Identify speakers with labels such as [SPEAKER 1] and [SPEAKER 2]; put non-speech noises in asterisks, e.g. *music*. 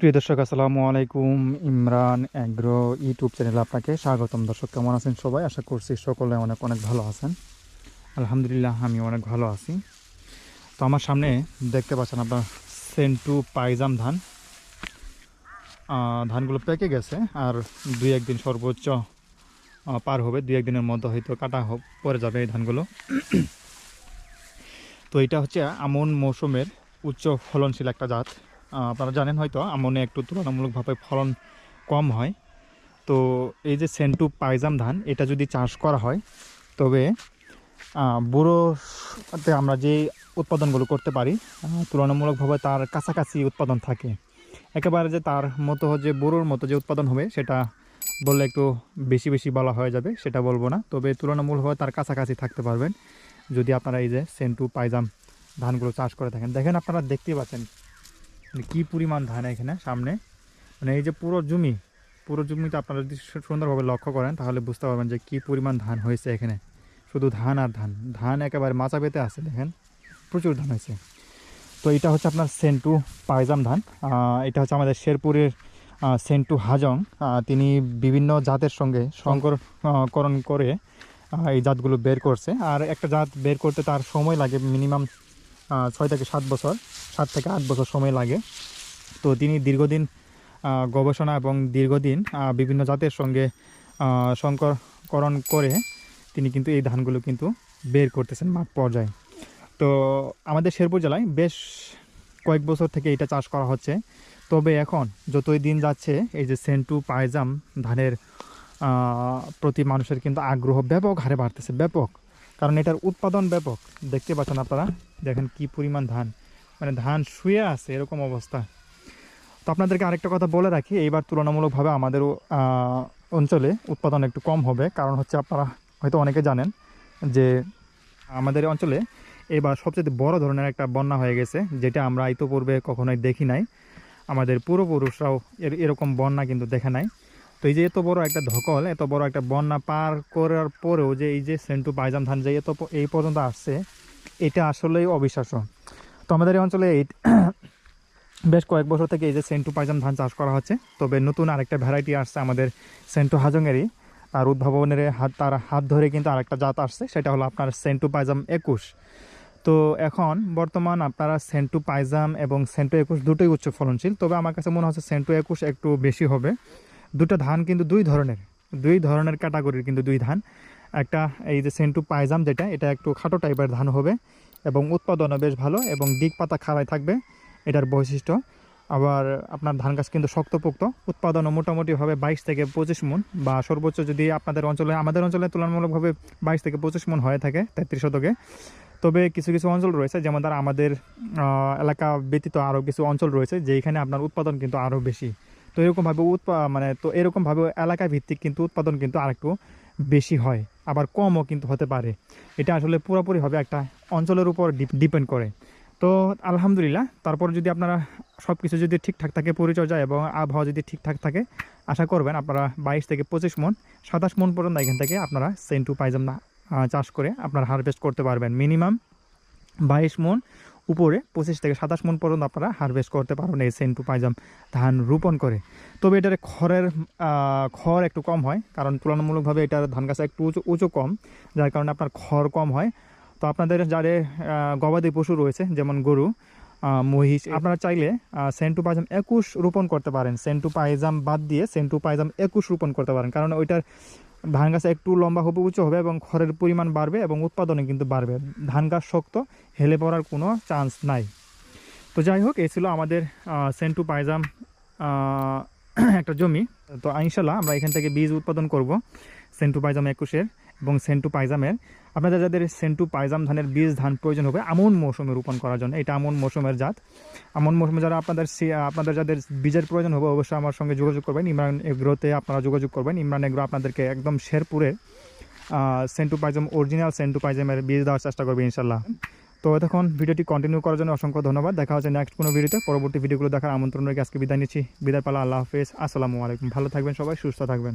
[SPEAKER 1] প্রিয় দর্শক, আসসালামু আলাইকুম। ইমরান অ্যাগ্রো ইউটিউব চ্যানেলে আপনাকে স্বাগতম। দর্শক, কেমন আছেন সবাই? আশা করছি সকলে অনেক অনেক ভালো আছেন। আলহামদুলিল্লাহ আমি অনেক ভালো আছি। তো আমার সামনে দেখতে পাচ্ছেন আপনার সেন্টু পাইজাম ধান। ধানগুলো পেকে গেছে আর দুই একদিন সর্বোচ্চ পার হবে। দুই একদিনের মধ্যে হয়তো কাটা পড়ে যাবে এই ধানগুলো। তো এটা হচ্ছে আমন মৌসুমের উচ্চ ফলনশীল একটা জাত। আপনারা জানেন হয়তো আমনে একটু তুলনামূলকভাবে ফলন কম হয়। তো এই যে সেন্টু পাইজাম ধান, এটা যদি চাষ করা হয়, তবে বুড়োতে আমরা যে উৎপাদনগুলো করতে পারি তুলনামূলকভাবে তার কাছাকাছি উৎপাদন থাকে। একেবারে যে তার মতো যে বুড়োর মতো যে উৎপাদন হবে, সেটা বললে একটু বেশি বেশি বলা হয়ে যাবে, সেটা বলব না। তবে তুলনামূলকভাবে তার কাছাকাছি থাকতে পারবেন, যদি আপনারা এই যে সেন্টু পাইজাম ধানগুলো চাষ করে থাকেন। দেখেন আপনারা দেখতেই পাচ্ছেন কি পরিমাণ ধান এখানে, সামনে? মানে এই যে পুরো জমি, পুরো জমিতে আপনারা যদি সুন্দরভাবে লক্ষ্য করেন, তাহলে বুঝতে পারবেন যে কি পরিমাণ ধান হয়েছে এখানে। শুধু ধান আর ধান ধান একেবারে মাচা পেতে আছে, দেখেন। প্রচুর ধান হয়েছে। তো এটা হচ্ছে আপনার সেন্টু পাইজাম ধান। এটা হচ্ছে আমাদের শেরপুরের সেন্টু হাজং। তিনি বিভিন্ন জাতের সঙ্গে সংকরকরণ করে এই জাতগুলো বের করছে। আর একটা জাত বের করতে তার সময় লাগে মিনিমাম ছয় থেকে সাত বছর। সাত থেকে আট বছর সময় লাগে। তো তিনি দীর্ঘদিন গবেষণা এবং দীর্ঘদিন বিভিন্ন জাতের সঙ্গে সংকরকরণ করে তিনি কিন্তু এই ধানগুলো কিন্তু বের করতেছেন মাঠ পর্যায়ে। তো আমাদের শেরপুর জেলায় বেশ কয়েক বছর থেকে এটা চাষ করা হচ্ছে। তবে এখন যতই দিন যাচ্ছে, এই যে সেন্টু, পায়জাম ধানের প্রতি মানুষের কিন্তু আগ্রহ ব্যাপক, হারে বাড়তেছে ব্যাপক। কারণ এটার উৎপাদন ব্যাপক। দেখতে পাচ্ছেন আপনারা, দেখেন কি পরিমাণ ধান। মানে ধান শুয়ে আছে, এরকম অবস্থা। তো আপনাদেরকে আরেকটা কথা বলে রাখি, এইবার তুলনামূলকভাবে আমাদের অঞ্চলে উৎপাদন একটু কম হবে। কারণ হচ্ছে আপনারা হয়তো অনেকে জানেন যে আমাদের অঞ্চলে এবার সবচেয়ে বড় ধরনের একটা বন্যা হয়ে গেছে, যেটা আমরা ইতোপূর্বে কখনোই দেখি নাই। আমাদের পূর্বপুরুষরাও এর, এরকম বন্যা কিন্তু দেখে নাই। তো এই যে এত বড় একটা ধকল, এত বড় একটা বন্যা পার করার পরেও যে এই যে সেন্টু পাইজাম ধান যে এত এই পর্যন্ত আসছে, এটা আসলেই অবিশ্বাস্য। তো আমাদের এই অঞ্চলে এই *coughs* বেশ কয়েক বছর থেকে এই যে সেন্টু পাইজাম ধান চাষ করা হচ্ছে। তবে নতুন আরেকটা ভ্যারাইটি আসছে আমাদের সেন্টু হাজংয়েরই। আর উদ্ভাবনের হাত, তার হাত ধরে কিন্তু আরেকটা জাত আসছে, সেটা হলো আপনার সেন্টু পাইজাম একুশ। তো এখন বর্তমান আপনারা সেন্টু পাইজাম এবং সেন্টু একুশ দুটোই উচ্চ ফলনশীল। তবে আমার কাছে মনে হচ্ছে সেন্টু একুশ একটু বেশি হবে। দুটো ধান কিন্তু দুই ধরনের দুই ধরনের ক্যাটাগরির কিন্তু দুই ধান। একটা এই যে সেন্টু পাইজাম যেটা, এটা একটু খাটো টাইপের ধান হবে। এবং উৎপাদনও বেশ ভালো এবং দিক পাতা খাড়াই থাকবে, এটার বৈশিষ্ট্য। আবার আপনার ধান গাছ কিন্তু শক্তপোক্ত, উৎপাদনও মোটামুটিভাবে বাইশ থেকে পঁচিশ মন বা সর্বোচ্চ যদি আপনাদের অঞ্চলে, আমাদের অঞ্চলে তুলনামূলকভাবে বাইশ থেকে পঁচিশ মন হয়ে থাকে তেত্রিশ শতকে। তবে কিছু কিছু অঞ্চল রয়েছে, যেমন তার আমাদের এলাকা ব্যতীত আরও কিছু অঞ্চল রয়েছে যেখানে আপনার উৎপাদন কিন্তু আরও বেশি। তো এরকমভাবে উৎপা মানে তো এরকমভাবে এলাকা ভিত্তিক কিন্তু উৎপাদন কিন্তু আরেকটু বেশি হয়। আবার কমও কিন্তু হতে পারে। এটা আসলে পুরোপুরি হবে একটা অঞ্চলের উপর ডিপেন্ড করে। তো আলহামদুলিল্লাহ, তারপর যদি আপনারা সব কিছু যদি ঠিকঠাক থাকে পরিচর্যা এবং আবহাওয়া যদি ঠিকঠাক থাকে, আশা করবেন আপনারা বাইশ থেকে পঁচিশ মন, সাতাশ মন পর্যন্ত এখান থেকে আপনারা সেন্টু পাইজাম চাষ করে আপনারা হারভেস্ট করতে পারবেন। মিনিমাম বাইশ মন উপরে পঁচিশ থেকে সাতাশ মন পর্যন্ত আপনারা হারভেস্ট করতে পারবেন এই সেন্টু পাইজাম ধান রোপণ করে। তবে এটার খড়ের খড় একটু কম হয়, কারণ তুলনামূলকভাবে এটার ধান গাছ একটু উঁচু উঁচু কম, যার কারণে আপনার খড় কম হয়। তো আপনাদের যারে গবাদি পশু রয়েছে, যেমন গরু মহিষ, আপনারা চাইলে সেন্টু পাইজাম একুশ রোপণ করতে পারেন। সেন্টু পাইজাম বাদ দিয়ে সেন্টু পাইজাম একুশ রোপণ করতে পারেন, কারণ ওইটার ধান গাছ একটু লম্বা হবে উঁচু হবে এবং খড়ের পরিমাণ বাড়বে এবং উৎপাদনে কিন্তু বাড়বে। ধান গাছ শক্ত, হেলে পড়ার কোনো চান্স নাই। তো যাই হোক, এই ছিল আমাদের সেন্টু পায়জাম *clears throat* একটা জমি। তো ইনশাল্লাহ আমরা এখান থেকে বীজ উৎপাদন করব, সেন্টু পায়জাম একুশের। এবং সেন্টু পাইজামের আপনাদের যাদের সেন্টু পাইজাম ধানের বীজ, ধান প্রয়োজন হবে, আমন মৌসুমে রোপণ করার জন্য, এটা আমন মৌসুমের জাত। আমন মৌসুমে যারা আপনাদের আপনাদের যাদের বীজের প্রয়োজন হবে, অবশ্যই আমার সঙ্গে যোগাযোগ করবেন। ইমরান এগ্রোতে আপনারা যোগাযোগ করবেন। ইমরান এগ্রো আপনাদেরকে একদম শেরপুরের সেন্টু পাইজাম অরিজিনাল সেন্টু পাইজামের বীজ দেওয়ার চেষ্টা করবে ইনশাল্লাহ তো এতক্ষণ ভিডিওটি কন্টিনিউ করার জন্য অসংখ্য ধন্যবাদ। দেখা হচ্ছে নেক্সট কোনো ভিডিওতে। পরবর্তী ভিডিওগুলো দেখার আমন্ত্রণ রেখে আজকে বিদায় নিচ্ছি। বিদায় পালা। আল্লাহ হাফেজ। আসসালামু আলাইকুম। ভালো থাকবেন সবাই, সুস্থ থাকবেন।